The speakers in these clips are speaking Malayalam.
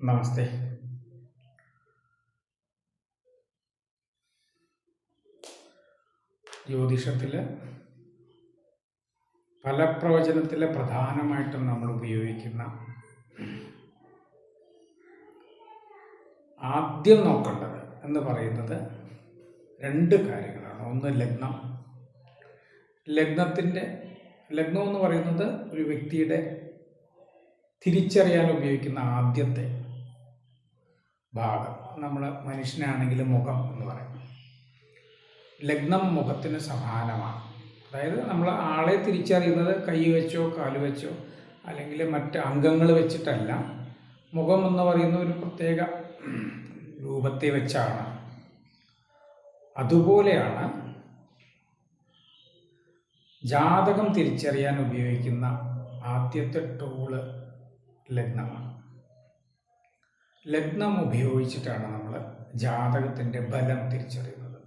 നമസ്തേ. ജ്യോതിഷത്തിൽ ഫലപ്രവചനത്തിൽ പ്രധാനമായിട്ടും നമ്മൾ ഉപയോഗിക്കുന്ന ആദ്യം നോക്കേണ്ടത് എന്ന് പറയുന്നത് രണ്ട് കാര്യങ്ങളാണ്. ഒന്ന് ലഗ്നം. ലഗ്നത്തിന്റെ ലഗ്നം എന്ന് പറയുന്നത് ഒരു വ്യക്തിയുടെ തിരിച്ചറിയാൻ ഉപയോഗിക്കുന്ന ആദ്യത്തെ ഭാഗം നമ്മൾ മനുഷ്യനാണെങ്കിൽ മുഖം എന്ന് പറയും. ലഗ്നം മുഖത്തിന് സമാനമാണ്. അതായത് നമ്മൾ ആളെ തിരിച്ചറിയുന്നത് കൈ വെച്ചോ കാൽ വെച്ചോ അല്ലെങ്കിൽ മറ്റ് അംഗങ്ങൾ വെച്ചിട്ടല്ല. മുഖം എന്ന് പറയുന്ന ഒരു പ്രത്യേക രൂപത്തെ വെച്ചാണ്. അതുപോലെയാണ് ജാതകം തിരിച്ചറിയാൻ ഉപയോഗിക്കുന്ന ആദ്യത്തെ ടൂൾ ലഗ്നമാണ്. ലഗ്നം ഉപയോഗിച്ചിട്ടാണ് നമ്മൾ ജാതകത്തിന്റെ ബലം തിരിച്ചറിയുന്നത്.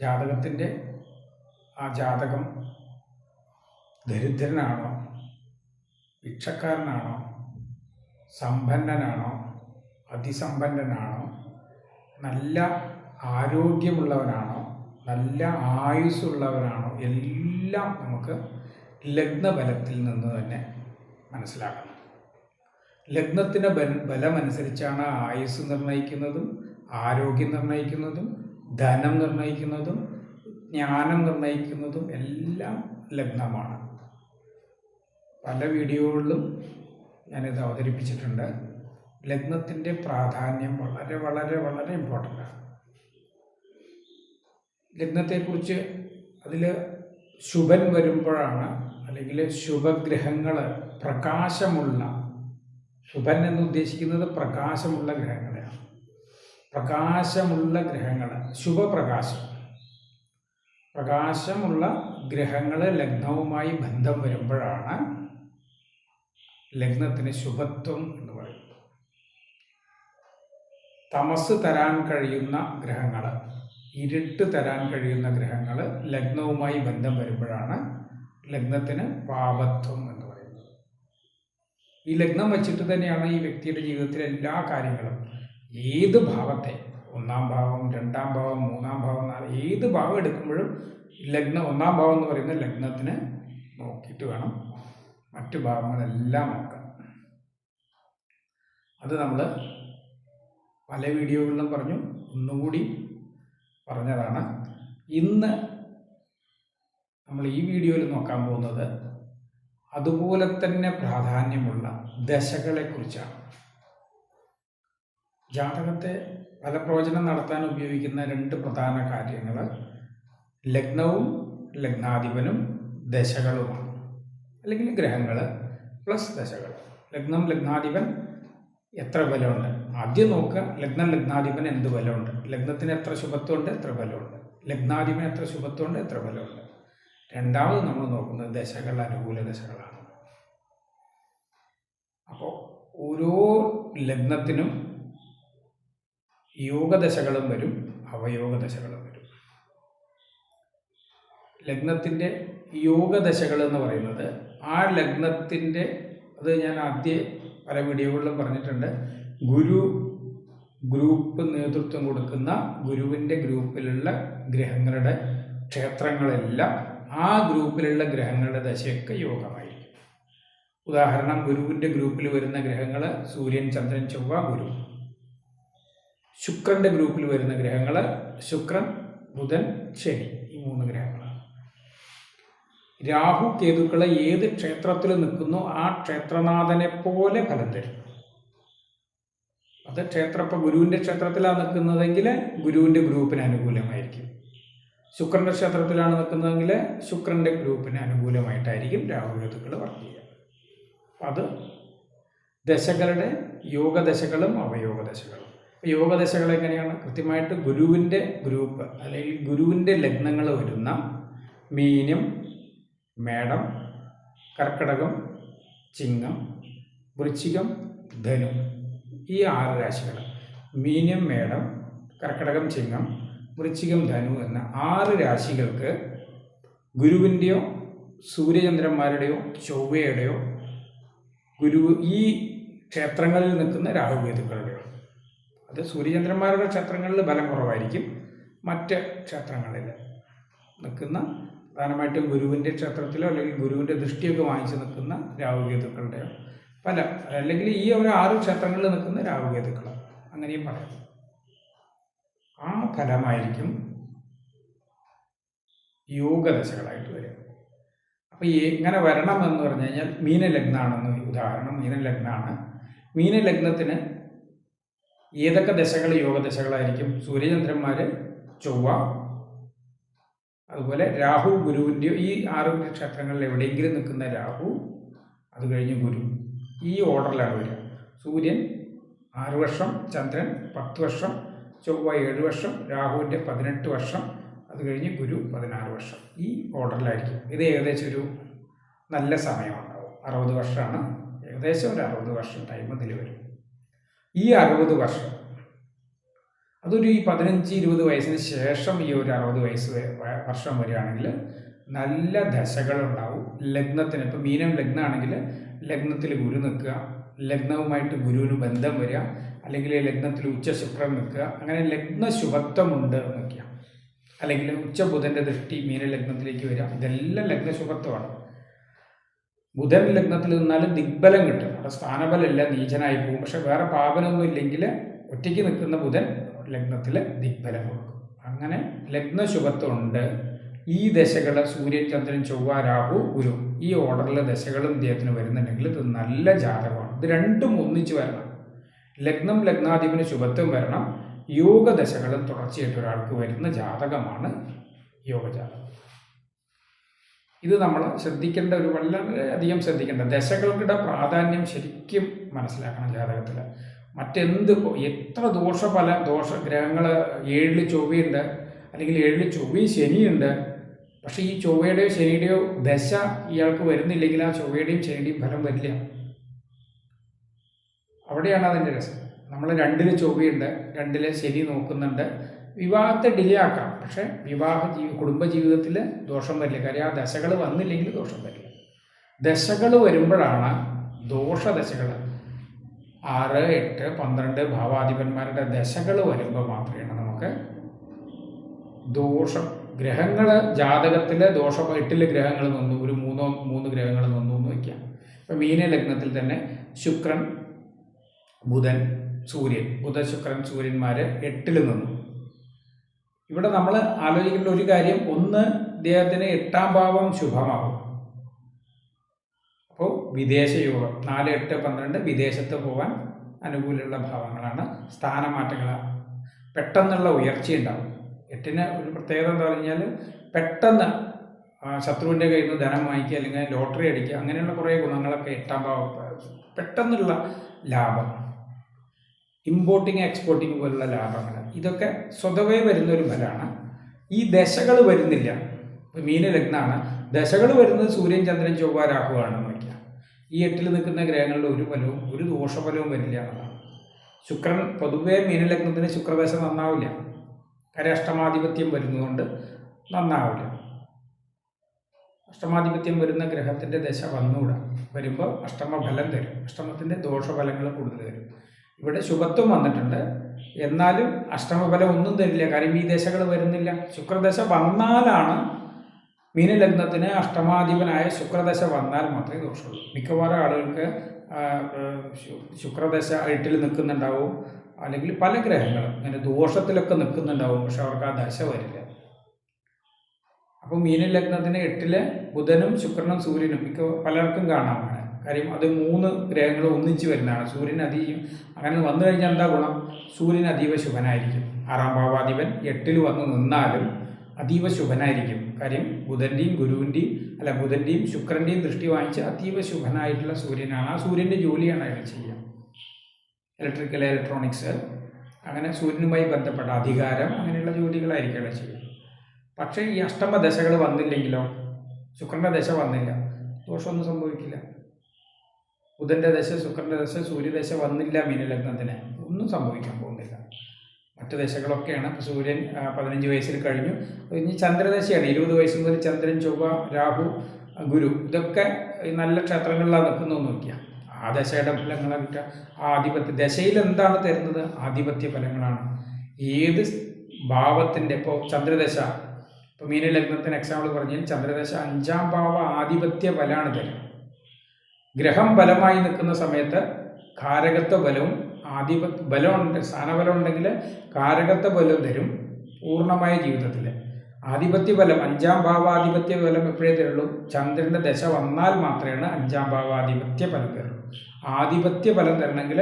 ജാതകത്തിന്റെ ആ ജാതകം ദരിദ്രനാണോ ഭിക്ഷക്കാരനാണോ സമ്പന്നനാണോ അതിസമ്പന്നനാണോ നല്ല ആരോഗ്യമുള്ളവനാണോ നല്ല ആയുസ്സുള്ളവനാണോ എല്ലാം നമുക്ക് ലഗ്നബലത്തിൽ നിന്ന് തന്നെ മനസ്സിലാക്കണം. ലഗ്നത്തിന്റെ ബല ബലമനുസരിച്ചാണ് ആയുസ് നിർണയിക്കുന്നതും ആരോഗ്യം നിർണയിക്കുന്നതും ധനം നിർണയിക്കുന്നതും ജ്ഞാനം നിർണയിക്കുന്നതും എല്ലാം ലഗ്നമാണ്. പല വീഡിയോകളിലും ഞാനിത് അവതരിപ്പിച്ചിട്ടുണ്ട്. ലഗ്നത്തിന്റെ പ്രാധാന്യം വളരെ വളരെ വളരെ ഇമ്പോർട്ടന്റ് ആണ്. ലഗ്നത്തെക്കുറിച്ച് അതിൽ ശുഭൻ വരുമ്പോഴാണ് അല്ലെങ്കിൽ ശുഭഗ്രഹങ്ങൾ പ്രകാശമുള്ള ശുഭൻ എന്ന് ഉദ്ദേശിക്കുന്നത് പ്രകാശമുള്ള ഗ്രഹങ്ങളെയാണ്. പ്രകാശമുള്ള ഗ്രഹങ്ങൾ ശുഭപ്രകാശം. പ്രകാശമുള്ള ഗ്രഹങ്ങൾ ലഗ്നവുമായി ബന്ധം വരുമ്പോഴാണ് ലഗ്നത്തിന് ശുഭത്വം എന്ന് പറയുന്നത്. തമസ് തരാൻ കഴിയുന്ന ഗ്രഹങ്ങൾ ഇരുട്ട് തരാൻ കഴിയുന്ന ഗ്രഹങ്ങൾ ലഗ്നവുമായി ബന്ധം വരുമ്പോഴാണ് ലഗ്നത്തിന് പാപത്വം ഈ ലഗ്നം വെച്ചിട്ട് തന്നെയാണ് ഈ വ്യക്തിയുടെ ജീവിതത്തിലെ എല്ലാ കാര്യങ്ങളും. ഏത് ഭാവത്തെ? ഒന്നാം ഭാവം രണ്ടാം ഭാവം മൂന്നാം ഭാവം ഏത് ഭാവം എടുക്കുമ്പോഴും ലഗ്നം ഒന്നാം ഭാവം എന്ന് പറയുന്ന ലഗ്നത്തിന് നോക്കിയിട്ട് വേണം മറ്റു ഭാവങ്ങളെല്ലാം നോക്കാം അത് നമ്മൾ പല വീഡിയോകളിലും പറഞ്ഞു. ഒന്നുകൂടി പറഞ്ഞതാണ്. ഇന്ന് നമ്മൾ ഈ വീഡിയോയിൽ നോക്കാൻ പോകുന്നത് അതുപോലെ തന്നെ പ്രാധാന്യമുള്ള ദശകളെക്കുറിച്ചാണ്. ജാതകത്തെ പല പ്രവചനം നടത്താൻ ഉപയോഗിക്കുന്ന രണ്ട് പ്രധാന കാര്യങ്ങൾ ലഗ്നവും ലഗ്നാധിപനും ദശകളുമാണ്. അല്ലെങ്കിൽ ഗ്രഹങ്ങൾ പ്ലസ് ദശകൾ ലഗ്നം ലഗ്നാധിപൻ എത്ര ബലമുണ്ട്? ആദ്യം നോക്കുക ലഗ്നം ലഗ്നാധിപൻ എന്ത് ബലമുണ്ട്? ലഗ്നത്തിന് എത്ര ശുഭത്വമുണ്ട്? എത്ര ബലമുണ്ട്? ലഗ്നാധിപൻ എത്ര ശുഭത്വമുണ്ട്? എത്ര ബലമുണ്ട്? രണ്ടാമത് നമ്മൾ നോക്കുന്നത് ദശകൾ അനുകൂല ദശകളാണ്. അപ്പോൾ ഓരോ ലഗ്നത്തിനും യോഗദശകളും വരും അവയോഗദശകളും വരും. ലഗ്നത്തിന്റെ യോഗദശകൾ എന്ന് പറയുന്നത് ആ ലഗ്നത്തിന്റെ അത് ഞാൻ ആദ്യ പല വീഡിയോകളിലും പറഞ്ഞിട്ടുണ്ട് ഗുരു ഗ്രൂപ്പ് നേതൃത്വം കൊടുക്കുന്ന ഗുരുവിന്റെ ഗ്രൂപ്പിലുള്ള ഗ്രഹങ്ങളുടെ ക്ഷേത്രങ്ങളെല്ലാം ആ ഗ്രൂപ്പിലുള്ള ഗ്രഹങ്ങളുടെ ദശയൊക്കെ യോഗമായിരിക്കും. ഉദാഹരണം ഗുരുവിന്റെ ഗ്രൂപ്പിൽ വരുന്ന ഗ്രഹങ്ങൾ സൂര്യൻ ചന്ദ്രൻ ചൊവ്വ ഗുരു. ശുക്രന്റെ ഗ്രൂപ്പിൽ വരുന്ന ഗ്രഹങ്ങൾ ശുക്രൻ ബുധൻ ശനി ഈ മൂന്ന് ഗ്രഹങ്ങളാണ്. രാഹു കേതുക്കളെ ഏത് ക്ഷേത്രത്തിൽ നിൽക്കുന്നു ആ ക്ഷേത്രനാഥനെ പോലെ ഫലം തരും. അത് ക്ഷേത്ര ഇപ്പം ഗുരുവിന്റെ ക്ഷേത്രത്തിലാണ് നിൽക്കുന്നതെങ്കിൽ ഗുരുവിന്റെ ഗ്രൂപ്പിന് അനുകൂലമായിരിക്കും ശുക്രന്റെ നക്ഷത്രത്തിലാണ് നിൽക്കുന്നതെങ്കിൽ ശുക്രന്റെ ഗ്രൂപ്പിന് അനുകൂലമായിട്ടായിരിക്കും രാഹുഗ്രഹത്തുക്കൾ വർക്ക് ചെയ്യുക. അത് ദശകളുടെ യോഗദശകളും അവയോഗദശകളും യോഗദശകൾ എങ്ങനെയാണ്? കൃത്യമായിട്ട് ഗുരുവിന്റെ ഗ്രൂപ്പ് അല്ലെങ്കിൽ ഗുരുവിന്റെ ലഗ്നങ്ങൾ വരുന്ന മീനം മേടം കർക്കടകം ചിങ്ങം വൃശ്ചികം ധനു ഈ ആറ് രാശികൾ. മീനം മേടം കർക്കടകം ചിങ്ങം വൃശ്ചികം ധനു എന്ന ആറ് രാശികൾക്ക് ഗുരുവിന്റെയോ സൂര്യചന്ദ്രന്മാരുടെയോ ചൊവ്വയുടെയോ ഗുരു ഈ ക്ഷേത്രങ്ങളിൽ നിൽക്കുന്ന രാഹുകേതുക്കളുടെയോ. അത് സൂര്യചന്ദ്രന്മാരുടെ ക്ഷേത്രങ്ങളിൽ ബലം കുറവായിരിക്കും. മറ്റ് ക്ഷേത്രങ്ങളിൽ നിൽക്കുന്ന പ്രധാനമായിട്ടും ഗുരുവിന്റെ ക്ഷേത്രത്തിലോ അല്ലെങ്കിൽ ഗുരുവിന്റെ ദൃഷ്ടിയൊക്കെ വാങ്ങിച്ച് നിൽക്കുന്ന രാഹുകേതുക്കളുടെയോ പല അല്ലെങ്കിൽ ഈ ഒരു ആറ് ക്ഷേത്രങ്ങളിൽ നിൽക്കുന്ന രാഹുകേതുക്കൾ അങ്ങനെയും പറയാം. ആ ഫലമായിരിക്കും യോഗദശകളായിട്ട് വരിക. അപ്പോൾ ഈ എങ്ങനെ വരണം എന്ന് പറഞ്ഞു കഴിഞ്ഞാൽ മീനലഗ്നാണെന്ന് ഉദാഹരണം മീനലഗ്നാണ്. മീനലഗ്നത്തിന് ഏതൊക്കെ ദശകൾ യോഗദശകളായിരിക്കും? സൂര്യചന്ദ്രന്മാർ ചൊവ്വ അതുപോലെ രാഹു ഗുരുവിന്റെയോ ഈ ആറ് നക്ഷത്രങ്ങളിൽ എവിടെയെങ്കിലും നിൽക്കുന്ന രാഹു അത് കഴിഞ്ഞ് ഗുരു. ഈ ഓർഡറിലാണ് വരിക. സൂര്യൻ ആറ് വർഷം ചന്ദ്രൻ പത്ത് വർഷം ചൊവ്വ ഏഴ് വർഷം രാഹുവിന്റെ പതിനെട്ട് വർഷം അത് കഴിഞ്ഞ് ഗുരു പതിനാറ് വർഷം. ഈ ഓർഡറിലായിരിക്കും. ഇത് ഏകദേശം ഒരു നല്ല സമയമുണ്ടാവും. അറുപത് വർഷമാണ്. ഏകദേശം ഒരു അറുപത് വർഷം ടൈം ഇതിൽ വരും ഈ അറുപത് വർഷം അതൊരു ഈ പതിനഞ്ച് ഇരുപത് വയസ്സിന് ശേഷം ഈ ഒരു അറുപത് വയസ്സ് വർഷം വരികയാണെങ്കിൽ നല്ല ദശകളുണ്ടാവും. ലഗ്നത്തിന് ഇപ്പം മീനം ലഗ്നമാണെങ്കിൽ ലഗ്നത്തിൽ ഗുരു നിൽക്കുക. ലഗ്നവുമായിട്ട് ഗുരുവിന് ബന്ധം വരിക. അല്ലെങ്കിൽ ലഗ്നത്തിൽ ഉച്ച ശുക്രൻ നിൽക്കുക. അങ്ങനെ ലഗ്ന ശുഭത്വമുണ്ട് എന്നൊക്കെയാണ് അല്ലെങ്കിൽ ഉച്ച ബുധന്റെ ദൃഷ്ടി മീന ലഗ്നത്തിലേക്ക് വരിക. ഇതെല്ലാം ലഗ്ന ശുഭത്വമാണ്. ബുധൻ ലഗ്നത്തിൽ നിന്നാലും ദിഗ്ബലം കിട്ടും. അവിടെ സ്ഥാനബലമില്ല നീചനായി പോകും. പക്ഷെ വേറെ പാപനൊന്നും ഇല്ലെങ്കിൽ ഒറ്റയ്ക്ക് നിൽക്കുന്ന ബുധൻ ലഗ്നത്തിൽ ദിഗ്ബലം കൊടുക്കും അങ്ങനെ ലഗ്ന ശുഭത്വമുണ്ട് ഈ ദശകൾ സൂര്യൻ ചന്ദ്രൻ ചൊവ്വ രാഹു ഗുരു ഈ ഓർഡറിലെ ദശകളും ഇദ്ദേഹത്തിന് വരുന്നുണ്ടെങ്കിൽ ഇത് നല്ല ജാതകമാണ്. ഇത് രണ്ടും ഒന്നിച്ച് വരണം. ലഗ്നം ലഗ്നാധിപന് ശുഭത്വം വരണം. യോഗദശകളും തുടർച്ചയായിട്ട് ഒരാൾക്ക് വരുന്ന ജാതകമാണ് യോഗജാതകം. ഇത് നമ്മൾ ശ്രദ്ധിക്കേണ്ട ഒരു വളരെ അധികം ശ്രദ്ധിക്കേണ്ട ദശകളുടെ പ്രാധാന്യം ശരിക്കും മനസ്സിലാക്കണം ജാതകത്തിൽ മറ്റെന്ത് എത്ര ദോഷഫല ദോഷ ഗ്രഹങ്ങൾ ഏഴിൽ ചൊവ്വയുണ്ട് അല്ലെങ്കിൽ ഏഴിൽ ചൊവ്വയും ശനിയുണ്ട്. പക്ഷേ ഈ ചൊവ്വയുടെയോ ശനിയുടെയോ ദശ ഇയാൾക്ക് വരുന്നില്ലെങ്കിൽ ആ ചൊവ്വയുടെയും ശനിയുടെയും ഫലം വരില്ല. അവിടെയാണ് അതിന്റെ രസം. നമ്മൾ രണ്ടിൽ ചൊവ്വയുണ്ട് രണ്ടിൽ ശനി നോക്കുന്നുണ്ട്. വിവാഹത്തെ ഡിലേ ആക്കാം. പക്ഷേ വിവാഹ ജീവി കുടുംബജീവിതത്തിൽ ദോഷം വരില്ല. കാര്യം ആ ദശകൾ വന്നില്ലെങ്കിൽ ദോഷം വരില്ല. ദശകൾ വരുമ്പോഴാണ് ദോഷദശകൾ ആറ് എട്ട് പന്ത്രണ്ട് ഭാവാധിപന്മാരുടെ ദശകൾ വരുമ്പോൾ മാത്രമാണ് നമുക്ക് ദോഷം. ഗ്രഹങ്ങൾ ജാതകത്തിൽ ദോഷം എട്ടിൽ ഗ്രഹങ്ങൾ നിന്നു ഒരു മൂന്നോ മൂന്ന് ഗ്രഹങ്ങൾ നിന്നു എന്ന് വയ്ക്കാം. ഇപ്പം മീന ലഗ്നത്തിൽ തന്നെ ശുക്രൻ ബുധൻ സൂര്യൻ ബുധ ശുക്രൻ സൂര്യന്മാർ എട്ടിൽ നിന്നു. ഇവിടെ നമ്മൾ ആലോചിക്കേണ്ട ഒരു കാര്യം ഒന്ന് ഇദ്ദേഹത്തിന് എട്ടാം ഭാവം ശുഭമാകും. അപ്പോൾ വിദേശ യോഗം നാല് എട്ട് പന്ത്രണ്ട് വിദേശത്ത് പോകാൻ അനുകൂലമുള്ള ഭാവങ്ങളാണ് സ്ഥാനമാറ്റങ്ങൾ പെട്ടെന്നുള്ള ഉയർച്ചയുണ്ടാവും എട്ടിന് ഒരു പ്രത്യേകത എന്താ പറഞ്ഞാൽ പെട്ടെന്ന് ശത്രുവിന്റെ കയ്യിൽ നിന്ന് ധനം വാങ്ങിക്കുക അല്ലെങ്കിൽ ലോട്ടറി അടിക്കുക അങ്ങനെയുള്ള കുറേ ഗുണങ്ങളൊക്കെ എട്ടാം ഭാവം പെട്ടെന്നുള്ള ലാഭം. ഇമ്പോർട്ടിങ് എക്സ്പോർട്ടിങ് പോലുള്ള ലാഭങ്ങൾ. ഇതൊക്കെ സ്വതവേ വരുന്ന ഒരു ഫലമാണ് ഈ ദശകൾ വരുന്നില്ല. മീന ലഗ്നമാണ് ദശകൾ വരുന്നത് സൂര്യൻ ചന്ദ്രൻ ചൊവ്വ രാഹുവാണെന്ന് വയ്ക്കുക ഈ എട്ടിൽ നിൽക്കുന്ന ഗ്രഹങ്ങളുടെ ഒരു ഫലവും ഒരു ദോഷഫലവും വരില്ല എന്നതാണ് ശുക്രൻ പൊതുവേ മീനലഗ്നത്തിന് ശുക്രദശ നന്നാവില്ല. കാര്യം അഷ്ടമാധിപത്യം വരുന്നതുകൊണ്ട് നന്നാവില്ല. അഷ്ടമാധിപത്യം വരുന്ന ഗ്രഹത്തിന്റെ ദശ വന്നുകൂടാ. വരുമ്പോൾ അഷ്ടമഫലം തരും. അഷ്ടമത്തിന്റെ ദോഷഫലങ്ങൾ കൂടുതൽ തരും. ഇവിടെ ശുഭത്വം വന്നിട്ടുണ്ട്. എന്നാലും അഷ്ടമഫലം ഒന്നും തരില്ല. കാര്യം ഈ ദശകൾ വരുന്നില്ല. ശുക്രദശ വന്നാലാണ് മീനലഗ്നത്തിന് അഷ്ടമാധിപനായ ശുക്രദശ വന്നാൽ മാത്രമേ ദോഷമുള്ളൂ. മിക്കവാറും ആളുകൾക്ക് ശുക്രദശ എട്ടിൽ നിൽക്കുന്നുണ്ടാവും. അല്ലെങ്കിൽ പല ഗ്രഹങ്ങളും ഇങ്ങനെ ദോഷത്തിലൊക്കെ നിൽക്കുന്നുണ്ടാവും. പക്ഷെ അവർക്ക് ആ ദശ വരില്ല. അപ്പോൾ മീനലഗ്നത്തിന് എട്ടിൽ ബുധനും ശുക്രനും സൂര്യനും മിക്ക പലർക്കും കാണാം അങ്ങനെ കാര്യം അത് മൂന്ന് ഗ്രഹങ്ങൾ ഒന്നിച്ച് വരുന്നതാണ്. സൂര്യൻ അതീയും അങ്ങനെ വന്നു കഴിഞ്ഞാൽ എന്താ ഗുണം? സൂര്യൻ അതീവ ശുഭനായിരിക്കും. ആറാം ഭാവാധിപൻ എട്ടിൽ വന്ന് നിന്നാലും അതീവ ശുഭനായിരിക്കും. കാര്യം ബുധന്റെയും ഗുരുവിന്റെയും അല്ല ബുധന്റെയും ശുക്രന്റെയും ദൃഷ്ടി വാങ്ങിച്ച് അതീവ ശുഭനായിട്ടുള്ള സൂര്യനാണ്. ആ സൂര്യന്റെ ജോലിയാണ് അയാൾ ചെയ്യുക. ഇലക്ട്രിക്കൽ ഇലക്ട്രോണിക്സ് അങ്ങനെ സൂര്യനുമായി ബന്ധപ്പെട്ട അധികാരം അങ്ങനെയുള്ള ജോലികളായിരിക്കും അയാൾ ചെയ്യുക. പക്ഷേ ഈ അഷ്ടമ ദശകൾ വന്നില്ലെങ്കിലോ? ശുക്രന്റെ ദശ വന്നില്ല. ദോഷമൊന്നും സംഭവിക്കില്ല. ബുധന്റെ ദശ ശുക്രന്റെ ദശ സൂര്യദശ വന്നില്ല മീനലഗ്നത്തിന്. ഒന്നും സംഭവിക്കാൻ പോകുന്നില്ല. മറ്റു ദശകളൊക്കെയാണ്. സൂര്യൻ പതിനഞ്ച് വയസ്സിൽ കഴിഞ്ഞു. ഇനി ചന്ദ്രദശയാണ്. ഇരുപത് വയസ്സ് മുതൽ ചന്ദ്രൻ ചൊവ്വ രാഹു ഗുരു ഇതൊക്കെ നല്ല ക്ഷേത്രങ്ങളിലാണ് നിൽക്കുന്നതെന്ന് നോക്കിയാൽ ആ ദശയുടെ ഫലങ്ങളെ ആധിപത്യ ദശയിൽ എന്താണ് തരുന്നത്? ആധിപത്യ ഫലങ്ങളാണ്. ഏത് ഭാവത്തിന്റെ ഇപ്പോൾ ചന്ദ്രദശ ഇപ്പോൾ മീനലഗ്നത്തിന് എക്സാമ്പിൾ പറഞ്ഞാൽ ചന്ദ്രദശ അഞ്ചാം ഭാവ ആധിപത്യ ഫലമാണ് തരുന്നത് ഗ്രഹം ബലമായി നിൽക്കുന്ന സമയത്ത് കാരകത്വ ബലവും ആധിപ ബലമുണ്ട് സ്ഥാനബലം ഉണ്ടെങ്കിൽ കാരകത്വ ബലം തരും പൂർണമായ ജീവിതത്തിൽ ആധിപത്യ ബലം അഞ്ചാം ഭാവാധിപത്യ ബലം എപ്പോഴേ തരുള്ളൂ? ചന്ദ്രന്റെ ദശ വന്നാൽ മാത്രമാണ് അഞ്ചാം ഭാവാധിപത്യ ബലം തരുള്ളൂ. ആധിപത്യ ബലം തരണമെങ്കിൽ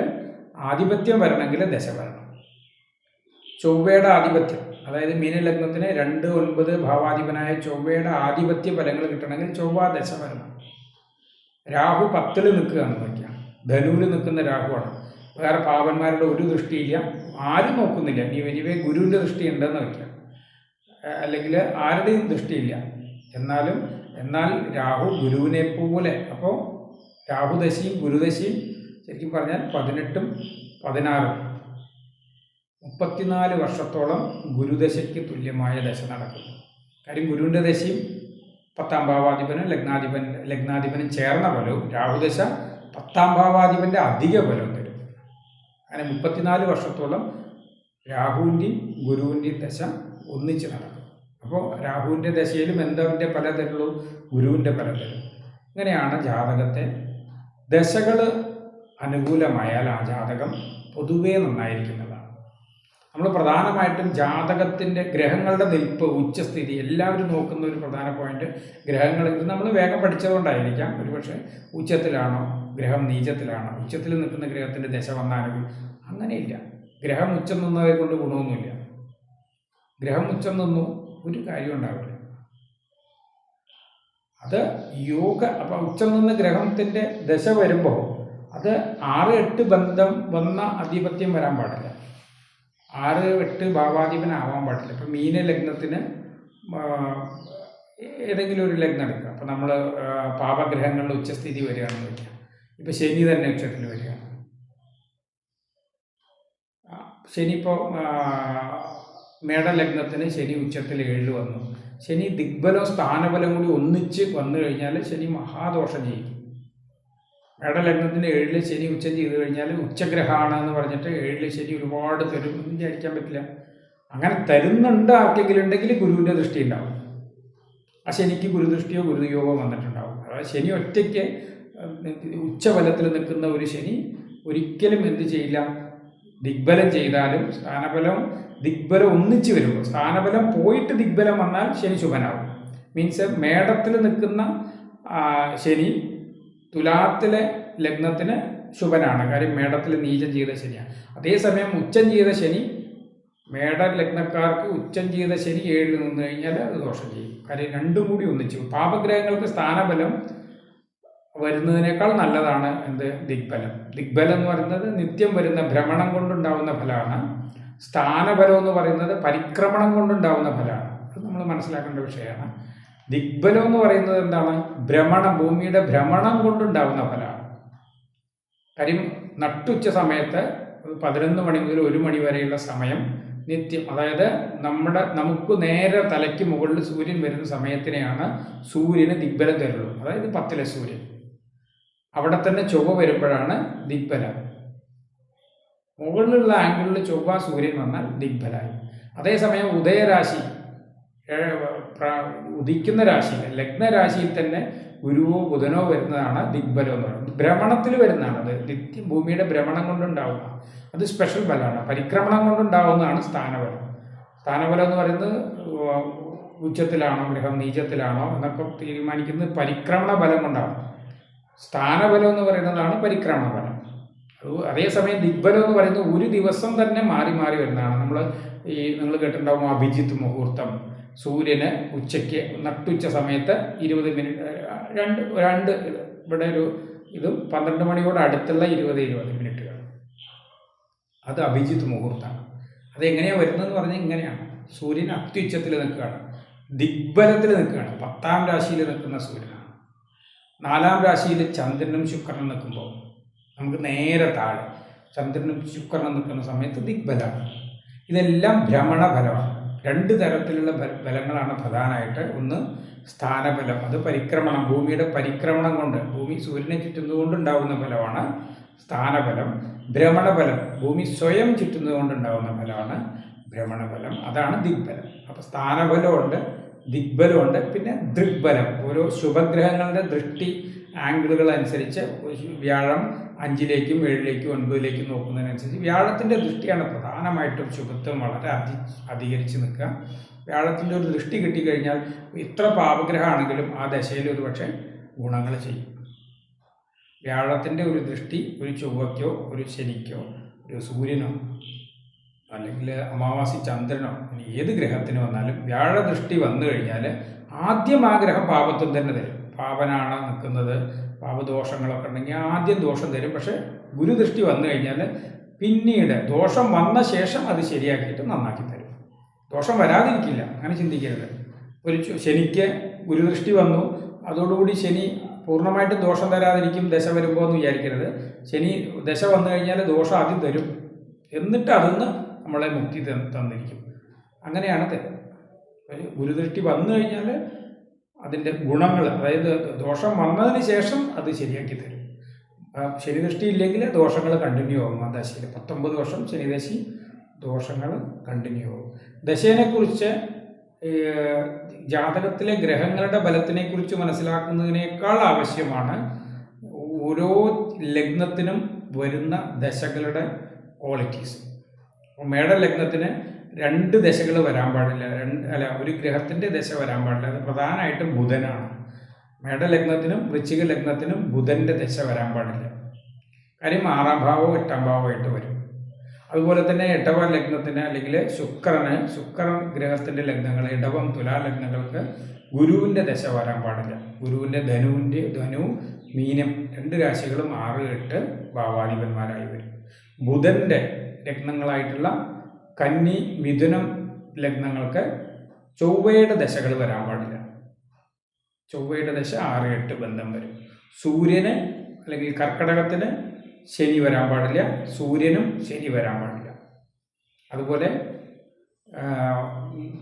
ആധിപത്യം വരണമെങ്കിൽ ദശ വരണം. ചൊവ്വയുടെ ആധിപത്യം അതായത് മീനലഗ്നത്തിന് രണ്ട് ഒൻപത് ഭാവാധിപനായ ചൊവ്വയുടെ ആധിപത്യ ഫലങ്ങൾ കിട്ടണമെങ്കിൽ ചൊവ്വ ദശ വരണം. രാഹു പത്തിൽ നിൽക്കുകയാണ് വയ്ക്കുക ധനുവിൽ നിൽക്കുന്ന രാഹുവാണ്. വേറെ പാവന്മാരുടെ ഒരു ദൃഷ്ടിയില്ല. ആരും നോക്കുന്നില്ല. നീ എനിവേ ഗുരുവിന്റെ ദൃഷ്ടി ഉണ്ടെന്ന് വയ്ക്കുക അല്ലെങ്കിൽ ആരുടെയും ദൃഷ്ടിയില്ല. എന്നാലും എന്നാൽ രാഹു ഗുരുവിനെ പോലെ. അപ്പോൾ രാഹുദശയും ഗുരുദശയും ശരിക്കും പറഞ്ഞാൽ പതിനെട്ടും പതിനാറും. മുപ്പത്തിനാല് വർഷത്തോളം ഗുരുദശയ്ക്ക് തുല്യമായ ദശ നടക്കുന്നു. കാര്യം ഗുരുവിന്റെ ദശയും പത്താം ഭാവാധിപനും ലഗ്നാധിപൻ ലഗ്നാധിപനും ചേർന്ന ഫലവും രാഹുദശ പത്താം ഭാവാധിപന്റെ അധിക ഫലവും തരും. അങ്ങനെ മുപ്പത്തിനാല് വർഷത്തോളം രാഹുവിന്റെയും ഗുരുവിന്റെയും ദശ ഒന്നിച്ച് നടക്കും. അപ്പോൾ രാഹുവിന്റെ ദശയിലും എന്തവന്റെ പല തരുള്ളൂ? ഗുരുവിന്റെ പല തരും. ഇങ്ങനെയാണ് ജാതകത്തെ ദശകൾ അനുകൂലമായാൽ ആ ജാതകം പൊതുവേ നന്നായിരിക്കുന്നതാണ് നമ്മൾ പ്രധാനമായിട്ടും ജാതകത്തിന്റെ ഗ്രഹങ്ങളുടെ നിൽപ്പ് ഉച്ചസ്ഥിതി എല്ലാവരും നോക്കുന്ന ഒരു പ്രധാന പോയിന്റ് ഗ്രഹങ്ങൾ ഇത് നമ്മൾ വേഗം പഠിച്ചതുകൊണ്ടായിരിക്കാം. ഒരുപക്ഷെ ഉച്ചത്തിലാണോ ഗ്രഹം നീചത്തിലാണോ ഉച്ചത്തിൽ നിൽക്കുന്ന ഗ്രഹത്തിന്റെ ദശ വന്നാലും? അങ്ങനെയില്ല. ഗ്രഹം ഉച്ചം നിന്നതെ കൊണ്ട് ഗുണമൊന്നുമില്ല. ഗ്രഹം ഉച്ചം നിന്നു ഒരു കാര്യം ഉണ്ടാവില്ല അത് യോഗ അപ്പം ഉച്ചം നിന്ന് ഗ്രഹത്തിന്റെ ദശ വരുമ്പോൾ അത് ആറ് എട്ട് ബന്ധം വന്ന ആധിപത്യം വരാൻ പാടില്ല. ആറ് എട്ട് ഭാവാധിപനാവാൻ പാടില്ല. ഇപ്പം മീന ലഗ്നത്തിന് ഏതെങ്കിലും ഒരു ലഗ്നം എടുക്കുക. അപ്പം നമ്മൾ പാപഗ്രഹങ്ങളുടെ ഉച്ചസ്ഥിതി വരികയാണെന്ന് വയ്ക്കുക. ഇപ്പം ശനി തന്നെ ഉച്ചത്തിൽ വരികയാണ് ശനി ഇപ്പോൾ മേടലഗ്നത്തിന് ശനി ഉച്ചത്തിൽ ഏഴ് വന്നു. ശനി ദിഗ്ബലവും സ്ഥാനബലം കൂടി ഒന്നിച്ച് വന്നു കഴിഞ്ഞാൽ ശനി മഹാദോഷം ചെയ്യും മേടലഗ്നത്തിന് ഏഴിൽ ശനി ഉച്ച ചെയ്ത് കഴിഞ്ഞാൽ ഉച്ചഗ്രഹമാണ് എന്ന് പറഞ്ഞിട്ട് ഏഴിൽ ശനി ഒരുപാട് തരും എന്ന് വിചാരിക്കാൻ പറ്റില്ല. അങ്ങനെ തരുന്നുണ്ട് ആർക്കെങ്കിലും ഉണ്ടെങ്കിൽ ഗുരുവിന്റെ ദൃഷ്ടി ഉണ്ടാവും. ആ ശനിക്ക് ഗുരുദൃഷ്ടിയോ ഗുരുയോഗോ വന്നിട്ടുണ്ടാവും. അതായത് ശനി ഒറ്റയ്ക്ക് ഉച്ചബലത്തിൽ നിൽക്കുന്ന ഒരു ശനി ഒരിക്കലും എന്ത് ചെയ്യില്ല. ദിഗ്ബലം ചെയ്താലും സ്ഥാനബലം ദിഗ്ബലം ഒന്നിച്ച് വരുമ്പോൾ സ്ഥാനബലം പോയിട്ട് ദിഗ്ബലം വന്നാൽ ശനി ശുഭനാവും മീൻസ് മേടത്തിൽ നിൽക്കുന്ന ശനി തുലാത്തിലെ ലഗ്നത്തിന് ശുഭനാണ്. കാര്യം മേടത്തിൽ നീചം ചെയ്ത ശനിയാണ്. അതേസമയം ഉച്ചം ചെയ്ത ശനി മേട ലഗ്നക്കാർക്ക് ഉച്ചം ചെയ്ത ശനി ഏഴിൽ നിന്ന് കഴിഞ്ഞാൽ അത് ദോഷം ചെയ്യും. കാര്യം രണ്ടും കൂടി ഒന്നിച്ചു. പാപഗ്രഹങ്ങൾക്ക് സ്ഥാനബലം വരുന്നതിനേക്കാൾ നല്ലതാണ് എന്ത്? ദിഗ്ബലം. ദിഗ്ബലം എന്ന് പറയുന്നത് നിത്യം വരുന്ന ഭ്രമണം കൊണ്ടുണ്ടാവുന്ന ഫലമാണ്. സ്ഥാനബലം എന്ന് പറയുന്നത് പരിക്രമണം കൊണ്ടുണ്ടാവുന്ന ഫലമാണ്. അത് നമ്മൾ മനസ്സിലാക്കേണ്ട വിഷയമാണ്. ദിഗ്ബലം എന്ന് പറയുന്നത് എന്താണ്? ഭ്രമണം ഭൂമിയുടെ ഭ്രമണം കൊണ്ടുണ്ടാകുന്ന ഫലമാണ്. കാര്യം നട്ടുച്ച സമയത്ത് പതിനൊന്ന് മണി മുതൽ ഒരു മണി വരെയുള്ള സമയം നിത്യം. അതായത് നമ്മുടെ നമുക്ക് നേരെ തലയ്ക്ക് മുകളിൽ സൂര്യൻ വരുന്ന സമയത്തിനെയാണ് സൂര്യന് ദിഗ്ബലം തരുള്ളൂ അതായത് പത്തിലെ സൂര്യൻ. അവിടെ തന്നെ ചൊവ്വ വരുമ്പോഴാണ് ദിഗ്ബലം. മുകളിലുള്ള ആംഗിളിൽ ചൊവ്വ സൂര്യൻ വന്നാൽ ദിഗ്ബലായി അതേസമയം ഉദയരാശി ഉദിക്കുന്ന രാശിയിൽ ലഗ്നരാശിയിൽ തന്നെ ഗുരുവോ ബുധനോ വരുന്നതാണ് ദിഗ്ബലം എന്ന് പറയുന്നത്. ഭ്രമണത്തിൽ വരുന്നതാണ്. അത് ഭൂമിയുടെ ഭ്രമണം കൊണ്ടുണ്ടാവുന്ന അത് സ്പെഷ്യൽ ബലമാണ് പരിക്രമണം കൊണ്ടുണ്ടാവുന്നതാണ് സ്ഥാനബലം സ്ഥാനബലം എന്ന് പറയുന്നത് ഉച്ചത്തിലാണോ ഗ്രഹം നീചത്തിലാണോ എന്നൊക്കെ തീരുമാനിക്കുന്നത് പരിക്രമണ ബലം കൊണ്ടാണ്. സ്ഥാനബലം എന്ന് പറയുന്നതാണ് പരിക്രമണ ബലം അത് അതേസമയം ദിഗ്ബലം എന്ന് പറയുന്നത് ഒരു ദിവസം തന്നെ മാറി മാറി വരുന്നതാണ്. നമ്മൾ ഈ നിങ്ങൾ കേട്ടിട്ടുണ്ടാവും അഭിജിത്ത് മുഹൂർത്തം. സൂര്യന് ഉച്ചയ്ക്ക് നട്ടുച്ച സമയത്ത് ഇരുപത് മിനിറ്റ് രണ്ട് രണ്ട് ഇവിടെ ഒരു ഇത് പന്ത്രണ്ട് മണിയോട് അടുത്തുള്ള ഇരുപത് ഇരുപത് മിനിറ്റുകൾ. അത് അഭിജിത്ത് മുഹൂർത്തമാണ്. അത് എങ്ങനെയാണ് വരുന്നതെന്ന് പറഞ്ഞാൽ ഇങ്ങനെയാണ്. സൂര്യൻ അത്യുച്ചത്തിൽ നിൽക്കുകയാണ്. ദിഗ്ബലത്തിൽ നിൽക്കുകയാണ്. പത്താം രാശിയിൽ നിൽക്കുന്ന സൂര്യനാണ്. നാലാം രാശിയിൽ ചന്ദ്രനും ശുക്രനും നിൽക്കുമ്പോൾ നമുക്ക് നേരെ താഴെ ചന്ദ്രനും ശുക്രനും നിൽക്കുന്ന സമയത്ത് ദിഗ്ബലമാണ്. ഇതെല്ലാം ഭ്രമണ ഫലമാണ് രണ്ട് തരത്തിലുള്ള ബലങ്ങളാണ് പ്രധാനമായിട്ട്. ഒന്ന് സ്ഥാനബലം അത് പരിക്രമണം ഭൂമിയുടെ പരിക്രമണം കൊണ്ട്. ഭൂമി സൂര്യനെ ചുറ്റുന്നതുകൊണ്ട് ഉണ്ടാകുന്ന ബലമാണ് സ്ഥാനബലം. ഭ്രമണബലം ഭൂമി സ്വയം ചുറ്റുന്നതുകൊണ്ട് ഉണ്ടാകുന്ന ബലമാണ് ഭ്രമണബലം. അതാണ് ദിഗ്ബലം. അപ്പോൾ സ്ഥാനബലമുണ്ട് ദിഗ്ബലമുണ്ട് പിന്നെ ദൃഗ്ബലം. ഓരോ ശുഭഗ്രഹങ്ങളുടെ ദൃഷ്ടി ആംഗിളുകൾ അനുസരിച്ച് വ്യാഴം അഞ്ചിലേക്കും ഏഴിലേക്കും ഒൻപതിലേക്കും നോക്കുന്നതിനനുസരിച്ച് വ്യാഴത്തിന്റെ ദൃഷ്ടിയാണ് പ്രധാനമായിട്ടും ശുഭത്വം വളരെ അധി അധികരിച്ച് നിൽക്കുക. വ്യാഴത്തിന്റെ ഒരു ദൃഷ്ടി കിട്ടിക്കഴിഞ്ഞാൽ ഇത്ര പാപഗ്രഹമാണെങ്കിലും ആ ദശയിൽ ഒരു പക്ഷേ ഗുണങ്ങൾ ചെയ്യും. വ്യാഴത്തിന്റെ ഒരു ദൃഷ്ടി ഒരു ചൊവ്വയ്ക്കോ ഒരു ശനിക്കോ ഒരു സൂര്യനോ അല്ലെങ്കിൽ അമാവാസി ചന്ദ്രനോ ഏത് ഗ്രഹത്തിന് വന്നാലും വ്യാഴ ദൃഷ്ടി വന്നു കഴിഞ്ഞാൽ ആദ്യം ആ ഗ്രഹം പാപത്വം തന്നെ തരും. പാപനാണ് നിൽക്കുന്നത്. പാപദോഷങ്ങളൊക്കെ ഉണ്ടെങ്കിൽ ആദ്യം ദോഷം തരും. പക്ഷേ ഗുരുദൃഷ്ടി വന്നു കഴിഞ്ഞാൽ പിന്നീട് ദോഷം വന്ന ശേഷം അത് ശരിയാക്കിയിട്ട് നന്നാക്കി തരും. ദോഷം വരാതിരിക്കില്ല. അങ്ങനെ ചിന്തിക്കരുത്. ഒരു ശനിക്ക് ഗുരുദൃഷ്ടി വന്നു. അതോടുകൂടി ശനി പൂർണമായിട്ട് ദോഷം തരാതിരിക്കും ദശ വരുമ്പോൾ എന്ന് വിചാരിക്കരുത്. ശനി ദശ വന്നു കഴിഞ്ഞാൽ ദോഷം ആദ്യം തരും. എന്നിട്ട് അതിന്ന് നമ്മളെ മുക്തി തന്നിരിക്കും. അങ്ങനെയാണ് ഒരു ഗുരുദൃഷ്ടി വന്നു കഴിഞ്ഞാൽ അതിന്റെ ഗുണങ്ങൾ അതായത് ദോഷം വന്നതിന് ശേഷം അത് ശരിയാക്കി തരും. ശനിദൃഷ്ടി ഇല്ലെങ്കിൽ ദോഷങ്ങൾ കണ്ടിന്യൂ ആകും ആ ദശയിൽ പത്തൊമ്പത് വർഷം ശനിദശി ദോഷങ്ങൾ കണ്ടിന്യൂ ആകും ദശേനെക്കുറിച്ച് ജാതകത്തിലെ ഗ്രഹങ്ങളുടെ ബലത്തിനെക്കുറിച്ച് മനസ്സിലാക്കുന്നതിനേക്കാൾ ആവശ്യമാണ് ഓരോ ലഗ്നത്തിനും വരുന്ന ദശകളുടെ ക്വാളിറ്റീസ് മേട ലഗ്നത്തിന് രണ്ട് ദശകൾ വരാൻ പാടില്ല. രണ്ട് അല്ല ഒരു ഗ്രഹത്തിന്റെ ദശ വരാൻ പാടില്ല. അത് പ്രധാനമായിട്ടും ബുധനാണ്. മേടലഗ്നത്തിനും വൃശ്ചിക ലഗ്നത്തിനും ബുധന്റെ ദശ വരാൻ പാടില്ല. കാര്യം ആറാം ഭാവവും എട്ടാം ഭാവമായിട്ട് വരും. അതുപോലെ തന്നെ എട്ടവ ലഗ്നത്തിന് അല്ലെങ്കിൽ ശുക്രന് ശുക്ര ഗ്രഹത്തിന്റെ ലഗ്നങ്ങൾ ഇടവം തുലാ ലഗ്നങ്ങൾക്ക് ഗുരുവിന്റെ ദശ വരാൻ പാടില്ല. ഗുരുവിന്റെ ധനുവിന്റെ ധനു മീനം രണ്ട് രാശികളും ആറ് എട്ട് ഭാവാധിപന്മാരായി വരും. ബുധന്റെ ലഗ്നങ്ങളായിട്ടുള്ള കന്നി മിഥുനം ലഗ്നങ്ങൾക്ക് ചൊവ്വയുടെ ദശകൾ വരാൻ പാടില്ല. ചൊവ്വയുടെ ദശ ആറ് എട്ട് ബന്ധം വരും. സൂര്യന് അല്ലെങ്കിൽ കർക്കടകത്തിന് ശനി വരാൻ പാടില്ല. സൂര്യനും ശനി വരാൻ പാടില്ല. അതുപോലെ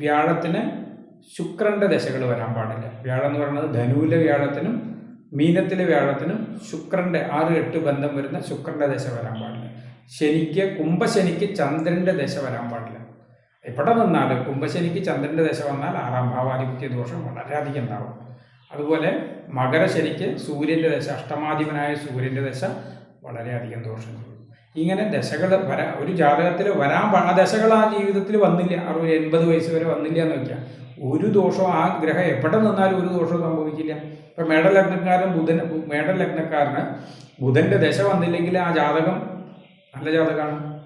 വ്യാഴത്തിന് ശുക്രന്റെ ദശകൾ വരാൻ പാടില്ല. വ്യാഴം എന്ന് പറയുന്നത് ധനുവിലെ വ്യാഴത്തിനും മീനത്തിലെ വ്യാഴത്തിനും ശുക്രന്റെ ആറ് എട്ട് ബന്ധം വരുന്ന ശുക്രന്റെ ദശ വരാൻ പാടില്ല. ശനിക്ക് കുംഭശനിക്ക് ചന്ദ്രന്റെ ദശ വരാൻ പാടില്ല. എവിടെ നിന്നാലും കുംഭശനിക്ക് ചന്ദ്രന്റെ ദശ വന്നാൽ ആറാം ഭാവാധിപത്യ ദോഷം വളരെയധികം ഉണ്ടാവും. അതുപോലെ മകരശനിക്ക് സൂര്യന്റെ ദശ അഷ്ടമാധിപനായ സൂര്യന്റെ ദശ വളരെയധികം ദോഷം ചെയ്യും. ഇങ്ങനെ ദശകൾ വരാ ഒരു ജാതകത്തിൽ വരാൻ ആ ദശകൾ ആ ജീവിതത്തിൽ വന്നില്ല അറുപത് എൺപത് വയസ്സ് വരെ വന്നില്ല എന്ന് വെച്ചാൽ ഒരു ദോഷവും ആ ഗ്രഹം എവിടെ നിന്നാലും ഒരു ദോഷവും സംഭവിക്കില്ല. ഇപ്പം മേടലഗ്നക്കാരൻ ബുധൻ മേടലഗ്നക്കാരന് ബുധന്റെ ദശ വന്നില്ലെങ്കിൽ ആ ജാതകം നല്ല ജാതകമാണ്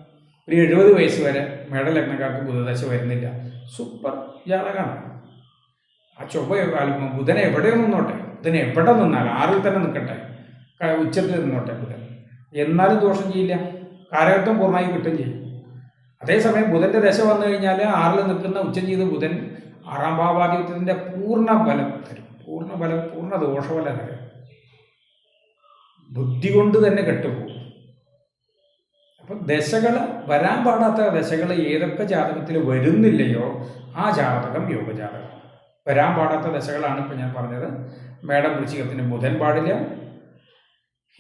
ഒരു എഴുപത് വയസ്സ് വരെ മേടലഗ്നക്കാർക്ക് ബുധദശ വരുന്നില്ല. സൂപ്പർ ജാതകമാണ് ആ ചൊവ്വ ബുധനെ എവിടെ നിന്നോട്ടെ? ബുധനെ എവിടെ നിന്നാൽ ആറിൽ തന്നെ നിൽക്കട്ടെ. ഉച്ചത്തിൽ നിന്നോട്ടെ ബുധൻ. എന്നാലും ദോഷം ചെയ്യില്ല. കാലഘട്ടം പൂർണമായി കിട്ടും ചെയ്യും. അതേസമയം ബുധന്റെ ദശ വന്നു കഴിഞ്ഞാൽ ആറിൽ നിൽക്കുന്ന ഉച്ചം ചെയ്ത് ബുധൻ ആറാം ഭാവാധിപത്യത്തിന്റെ പൂർണ ബലം തരും. പൂർണ ബലം പൂർണ ദോഷഫലം തരും. ബുദ്ധി കൊണ്ട് തന്നെ കെട്ടുപോകും. അപ്പം ദശകൾ വരാൻ പാടാത്ത ദശകൾ ഏതൊക്കെ ജാതകത്തിൽ വരുന്നില്ലയോ ആ ജാതകം യോഗജാതകം. വരാൻ പാടാത്ത ദശകളാണ് ഇപ്പം ഞാൻ പറഞ്ഞത്. മേടം വൃശ്ചികത്തിന് ബുധൻ പാടില്ല.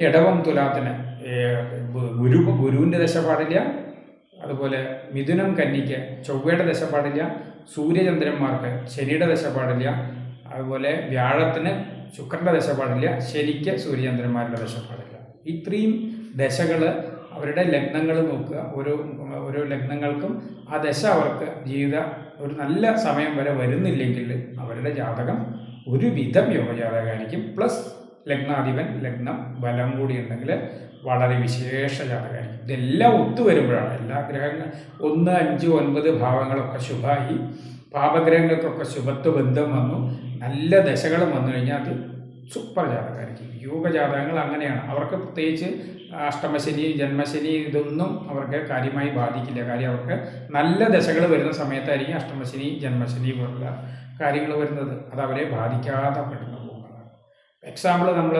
ഇടവം തുലാത്തിന് ഗുരു ഗുരുവിന്റെ ദശ പാടില്ല. അതുപോലെ മിഥുനം കന്നിക്ക് ചൊവ്വയുടെ ദശ പാടില്ല. സൂര്യചന്ദ്രന്മാർക്ക് ശനിയുടെ ദശ പാടില്ല. അതുപോലെ വ്യാഴത്തിന് ശുക്രന്റെ ദശ പാടില്ല. ശനിക്ക് സൂര്യചന്ദ്രന്മാരുടെ ദശ പാടില്ല. ഇത്രയും ദശകൾ അവരുടെ ലഗ്നങ്ങൾ നോക്കുക. ഓരോ ഓരോ ലഗ്നങ്ങൾക്കും ആ ദശ അവർക്ക് ജീവിത ഒരു നല്ല സമയം വരെ വരുന്നില്ലെങ്കിൽ അവരുടെ ജാതകം ഒരുവിധം യോഗജാതകമായിരിക്കും പ്ലസ് ലഗ്നാധിപൻ ലഗ്നം ബലം കൂടി ഉണ്ടെങ്കിൽ വളരെ വിശേഷ ജാതകമായിരിക്കും. ഇതെല്ലാം ഒത്തുവരുമ്പോഴാണ് എല്ലാ ഗ്രഹങ്ങൾ ഒന്ന് അഞ്ച് ഒൻപത് ഭാവങ്ങളൊക്കെ ശുഭമായി പാപഗ്രഹങ്ങൾക്കൊക്കെ ശുഭത്വ ബന്ധം വന്നു. നല്ല ദശകളും വന്നു കഴിഞ്ഞാൽ അത് സൂപ്പർ ജാതകമായിരിക്കും. യോഗജാതകങ്ങൾ അങ്ങനെയാണ്. അവർക്ക് പ്രത്യേകിച്ച് അഷ്ടമശനി ജന്മശനി ഇതൊന്നും അവർക്ക് കാര്യമായി ബാധിക്കില്ല. കാര്യം അവർക്ക് നല്ല ദശകൾ വരുന്ന സമയത്തായിരിക്കും അഷ്ടമശനി ജന്മശനി പോലുള്ള കാര്യങ്ങൾ വരുന്നത്. അത് അവരെ ബാധിക്കാതെ പെട്ടെന്ന് പോകുന്നതാണ് എക്സാമ്പിൾ നമ്മൾ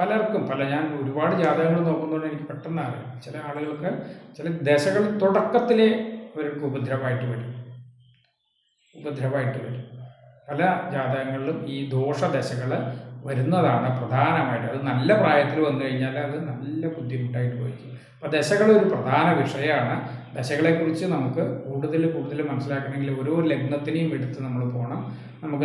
പലർക്കും പല ഞാൻ ഒരുപാട് ജാതകങ്ങൾ നോക്കുന്നതുകൊണ്ട് എനിക്ക് പെട്ടെന്ന് അറിയാം. ചില ആളുകൾക്ക് ചില ദശകൾ തുടക്കത്തിലെ അവർക്ക് ഉപദ്രവമായിട്ട് വരും. ഉപദ്രവമായിട്ട് വരും. പല ജാതകങ്ങളിലും ഈ ദോഷദശകൾ വരുന്നതാണ് പ്രധാനമായിട്ട്. അത് നല്ല പ്രായത്തിൽ വന്നു കഴിഞ്ഞാൽ അത് നല്ല ബുദ്ധിമുട്ടായിട്ട് പോയിരിക്കും അപ്പോൾ ദശകൾ ഒരു പ്രധാന വിഷയമാണ്. ദശകളെക്കുറിച്ച് നമുക്ക് കൂടുതൽ കൂടുതൽ മനസ്സിലാക്കണമെങ്കിൽ ഓരോ ലഗ്നത്തിനെയും എടുത്ത് നമ്മൾ പോകണം നമുക്ക്